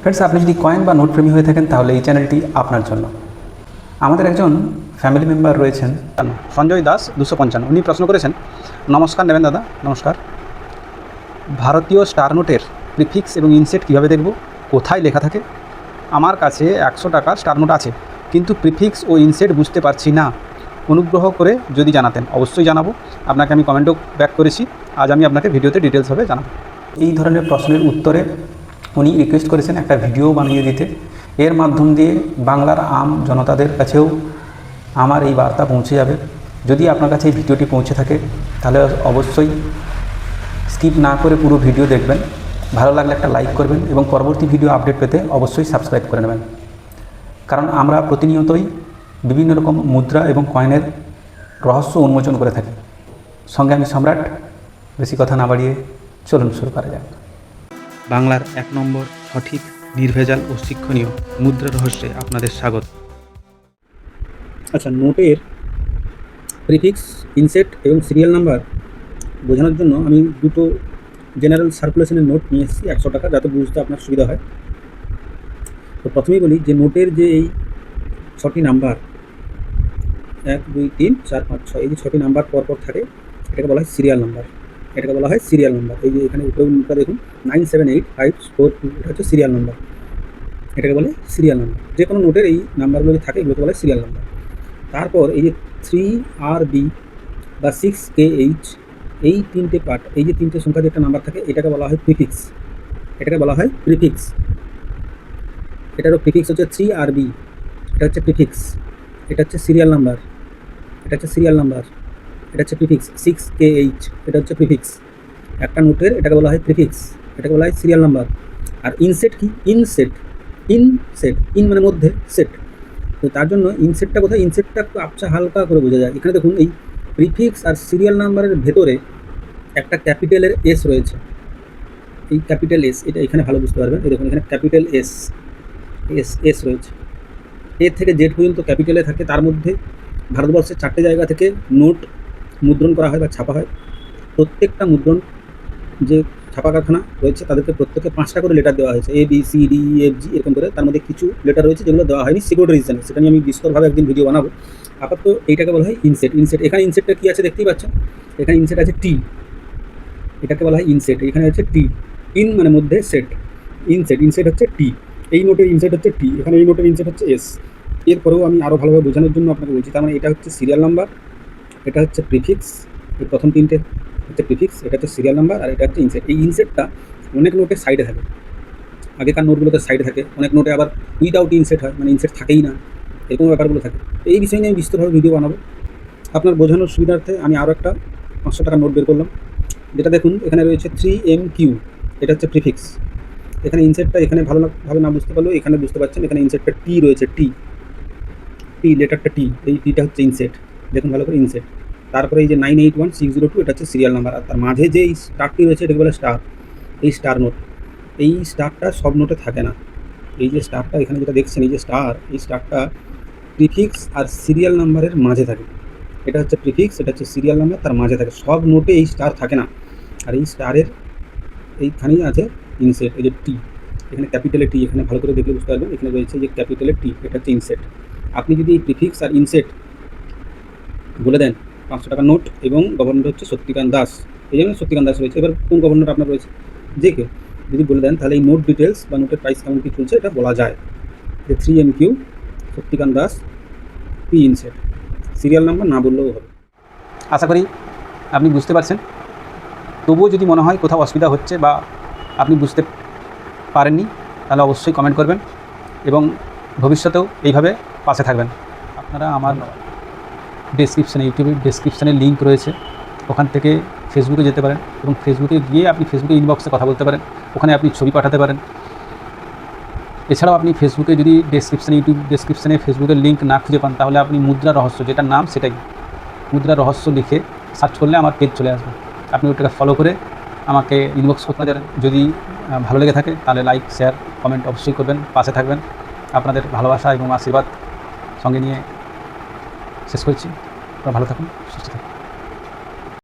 Friends আপনি যদি coin বা নোট প্রেমী হয়ে থাকেন, তাহলে এই চ্যানেলটি আপনার জন্য। আমাদের একজন ফ্যামিলি মেম্বার রয়েছেন। সঞ্জয় দাস, দুশো পঞ্চান্ন। উনি প্রশ্ন করেছেন, নমস্কার নেবেন দাদা, নমস্কার। ভারতীয় স্টার নোটের প্রিফিক্স এবং ইনসেট কীভাবে দেখব? কোথায় লেখা থাকে? আমার কাছে একশো টাকা স্টার নোট আছে, কিন্তু প্রিফিক্স ও ইনসেট বুঝতে পারছি না। অনুগ্রহ করে যদি জানাতেন, অবশ্যই জানাব। আপনাকে আমি কমেন্টও ব্যাক করেছি। আজ আমি আপনাকে ভিডিওতে ডিটেলসভাবে জানাব। এই ধরনের প্রশ্নের উত্তরে উনি রিকোয়েস্ট করেছেন একটা ভিডিও বানিয়ে দিতে। এর মাধ্যম দিয়ে বাংলার আম জনতাদের কাছেও আমার এই বার্তা পৌঁছে যাবে। যদি আপনার কাছে এই ভিডিওটি পৌঁছে থাকে, তাহলে অবশ্যই স্কিপ না করে পুরো ভিডিও দেখবেন। ভালো লাগলে একটা লাইক করবেন এবং পরবর্তী ভিডিও আপডেট পেতে অবশ্যই সাবস্ক্রাইব করে নেবেন। কারণ আমরা প্রতিনিয়তই বিভিন্ন রকম মুদ্রা এবং কয়েনের রহস্য উন্মোচন করে থাকি। সঙ্গে আমি সম্রাট, বেশি কথা না বাড়িয়ে চলুন শুরু করা যাক। বাংলার এক নম্বর সঠিক, নির্ভেজাল ও শিক্ষণীয় মুদ্রা রহস্যে আপনাদের স্বাগত। আচ্ছা নোটের প্রিফিক্স, ইনসেট এবং সিরিয়াল নাম্বার বোঝানোর জন্য আমি দুটো জেনারেল সার্কুলেশনের নোট নিয়ে এসেছি, একশো টাকা, যাতে বুঝতে আপনার সুবিধা হয়। তো প্রথমেই বলি যে নোটের যে এই ছটি নাম্বার, এক, দুই, তিন, চার, পাঁচ, ছয়, এই যে ছটি নাম্বার পরপর থাকে, এটাকে বলা হয় সিরিয়াল নাম্বার। এটাকে বলা হয় সিরিয়াল নাম্বার এই যে এখানে উপরে নোটটা দেখুন nine seven eight five four two এটা হচ্ছে সিরিয়াল নাম্বার এটাকে বলে সিরিয়াল নাম্বার যে কোনো নোটের এই নাম্বারগুলো থাকে, এগুলোকে বলে সিরিয়াল নাম্বার তারপর এই যে থ্রি আর বি বা সিক্স কে এইচ এই তিনটে পার্ট এই যে তিনটে সংখ্যা যে একটা নাম্বার থাকে, এটাকে বলা হয় প্রিফিক্স এটাকে বলা হয় প্রিফিক্স এটারও প্রিফিক্স হচ্ছে থ্রি আর বি এটা হচ্ছে প্রিফিক্স এটা হচ্ছে সিরিয়াল নাম্বার এটা হচ্ছে সিরিয়াল নাম্বার এটা হচ্ছে প্রিফিক্স সিক্স কে এইচ এটা হচ্ছে প্রিফিক্স একটা নোটের এটাকে বলা হয় প্রিফিক্স এটাকে বলা হয় সিরিয়াল নাম্বার আর ইনসেট কি? ইনসেট ইনসেট ইন মানে মধ্যে সেট তো তার জন্য ইনসেটটা কোথায়? ইনসেটটা একটু আবছা হালকা করে বোঝা যায়। এখানে দেখুন, এই প্রিফিক্স আর সিরিয়াল নাম্বারের ভেতরে একটা ক্যাপিটালের এস রয়েছে। এই ক্যাপিটাল এস এটা এখানে ভালো বুঝতে পারবেন। এই দেখুন, এখানে ক্যাপিটাল এস এস এস রয়েছে। এ থেকে জেড পর্যন্ত ক্যাপিটালে থাকে। তার মধ্যে ভারতবর্ষের চারটে জায়গা থেকে নোট মুদ্রণ করা হয় বা ছাপা হয়, প্রত্যেকটা মুদ্রণ যে ছাপা কারখানা রয়েছে তাদেরকে প্রত্যেকে পাঁচটা করে লেটার দেওয়া হয়েছে A B C D F G এরকম করে। তার মধ্যে কিছু লেটার রয়েছে যেগুলো দেওয়া হয়নি সিকিউরিটি রিজনে সেটা নিয়ে আমি বিস্তরভাবে একদিন ভিডিও বানাবো। আপাতত এইটাকে বলা হয় ইনসেট ইনসেট এখানে ইনসেটটা কী আছে দেখতেই পাচ্ছেন? এখানে ইনসেট আছে টি এটাকে বলা হয় ইনসেট এখানে হচ্ছে টি ইন মানে মধ্যে সেট ইনসেট ইনসেট হচ্ছে টি এই নোটের ইনসেট হচ্ছে টি এখানে এই নোটের ইনসেট হচ্ছে এস এরপরেও আমি আরও ভালোভাবে বোঝানোর জন্য আপনাকে বলছি। তার মানে এটা হচ্ছে সিরিয়াল নাম্বার এটা হচ্ছে প্রিফিক্স এই প্রথম তিনটে হচ্ছে প্রিফিক্স এটা হচ্ছে সিরিয়াল নাম্বার আর এটা হচ্ছে ইনসেট এই ইনসেটটা অনেক নোটের সাইডে থাকে। আগেকার নোটগুলোতে সাইডে থাকে। অনেক নোটে আবার উইদাউট ইনসেট হয় মানে ইনসেট থাকেই না। এরকম ব্যাপারগুলো থাকে। এই বিষয় নিয়ে আমি বিস্তরভাবে ভিডিও বানাবো। আপনার বোঝানোর সুবিধার্থে আমি আরও একটা পাঁচশো টাকার নোট বের করলাম। যেটা দেখুন, এখানে রয়েছে থ্রি এম কিউ এটা হচ্ছে প্রিফিক্স এখানে ইনসেটটা এখানে ভালো না ভাবে না বুঝতে পারলেও এখানে বুঝতে পারছেন। এখানে ইনসেটটা টি রয়েছে টি টি লেটারটা টি এই টিটা হচ্ছে ইনসেট দেখুন ভালো করে ইনসেট তারপরে এই যে nine eight one six zero two এটা হচ্ছে সিরিয়াল নাম্বার আর তার মাঝে যে এই স্টারটি রয়েছে এটাকে বলে স্টার এই স্টার নোট এই স্টারটা সব নোটে থাকে না। এই যে স্টারটা এখানে যেটা দেখছেন, এই যে স্টার এই স্টারটা প্রিফিক্স আর সিরিয়াল নাম্বারের মাঝে থাকে। এটা হচ্ছে প্রিফিক্স এটা হচ্ছে সিরিয়াল নাম্বার তার মাঝে থাকে। সব নোটে এই স্টার থাকে না। আর এই স্টারের এইখানেই আছে ইনসেট এই যে টি এখানে ক্যাপিটালে টি এখানে ভালো করে দেখলে বুঝতে পারবেন, এখানে রয়েছে যে ক্যাপিটালে টি এটা হচ্ছে ইনসেট আপনি যদি এই প্রিফিক্স আর ইনসেট বলে দেন। পাঁচশো টাকার নোট এবং গভর্নর হচ্ছে সত্যিকান্ত দাস। এই জন্য সত্যিকান্ত দাস রয়েছে। এবার কোন গভর্নর আপনার রয়েছে? যে কেউ। যদি বলে দেন, তাহলে এই নোট ডিটেলস বা নোটের প্রাইস কেমন কী চলছে এটা বলা যায়। যে three M Q সত্যিকান্ত Das P inset serial number না বললেও হবে। আশা করি আপনি বুঝতে পারছেন। তবুও যদি মনে হয় কোথাও অসুবিধা হচ্ছে বা আপনি বুঝতে পারেননি, তাহলে অবশ্যই কমেন্ট করবেন এবং ভবিষ্যতেও এইভাবে পাশে থাকবেন। আপনারা আমার ডেসক্রিপশানে ইউটিউবের ডেসক্রিপশানে লিঙ্ক রয়েছে। ওখান থেকে ফেসবুকে যেতে পারেন এবং ফেসবুকে গিয়ে আপনি ফেসবুকে ইনবক্সে কথা বলতে পারেন। ওখানে আপনি ছবি পাঠাতে পারেন। এছাড়াও আপনি ফেসবুকে যদি ডেসক্রিপশানে ইউটিউব ডেসক্রিপশানে ফেসবুকের লিঙ্ক না খুঁজে পান, তাহলে আপনি মুদ্রা রহস্য, যেটার নাম সেটাই। মুদ্রা রহস্য লিখে সার্চ করলে আমার পেজ চলে আসবে। আপনি ওটাকে ফলো করে আমাকে ইনবক্স করতে পারেন। যদি ভালো লেগে থাকে, তাহলে লাইক শেয়ার কমেন্ট অবশ্যই করবেন, পাশে থাকবেন। আপনাদের ভালোবাসা এবং আশীর্বাদ সঙ্গে নিয়ে শেষ করছি। ভালো থাকুন সুস্থ